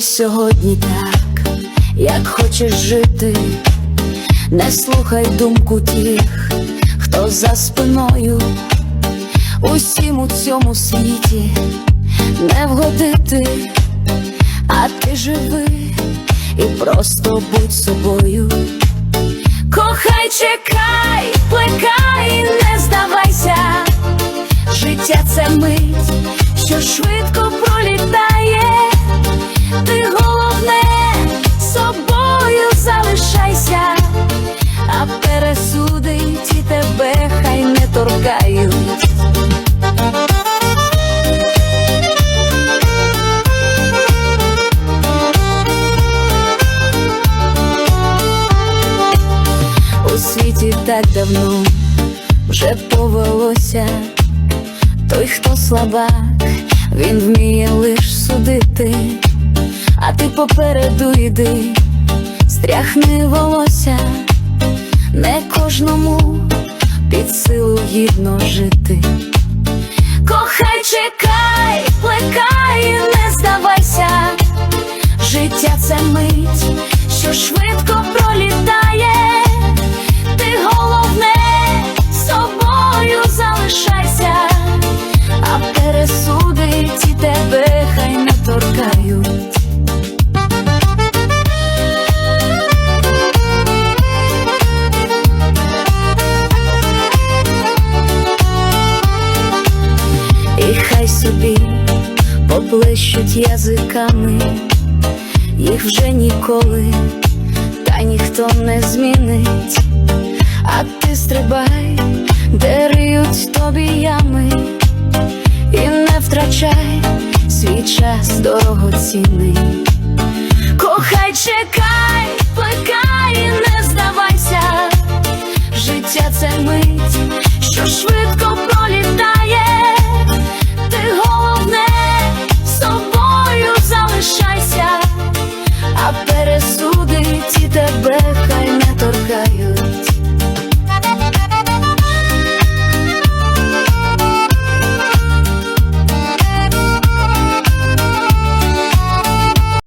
сьогодні так, як хочеш жити, не слухай думку тих, хто за спиною, усім у цьому світі не вгодити, а ти живи і просто будь собою. Кохай, чекай, плекай, не здавайся, життя це мить, що швидко пролітає, світі так давно. Вже повелося, той, хто слабак, він вміє лиш судити, а ти попереду йди, стряхни волосся, не кожному під силу гідно жити. Кохай, чекай, плекай, не здавайся, життя це мить, що швидко пролітає. Хай собі поблищуть язиками, їх вже ніколи та ніхто не змінить, а ти стрибай, де риють тобі ями, і не втрачай свій час дорогоцінний. Кохай, чекай, плекай, не здавайся, життя це мить, що швидко